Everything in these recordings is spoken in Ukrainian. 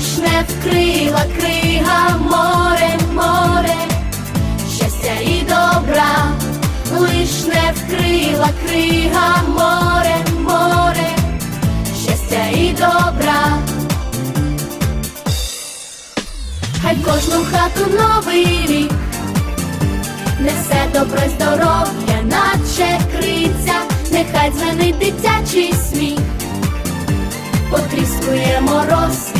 Лиш не вкрила крига море, море. Щастя і добра, лиш не вкрила крига море, море, щастя і добра. Хай в кожну хату новий рік. Несе добро й здоров'я, наче криця, нехай дзвенить дитячий сміх, потріскує мороз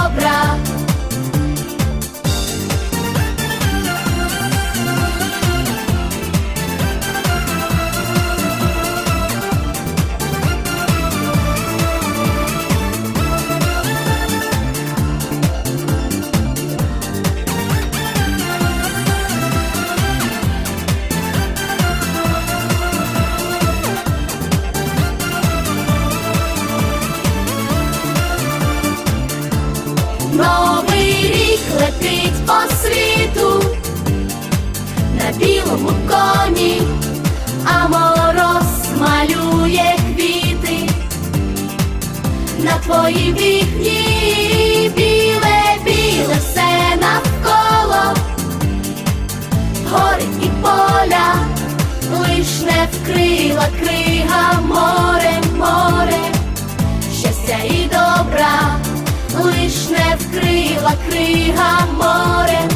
По світу. На білому коні, а мороз малює квіти. На твої вікні, біле, біле все навколо, гори і поля, лиш вкрила крига море, море, щастя і добра лиш не вкрила крига море,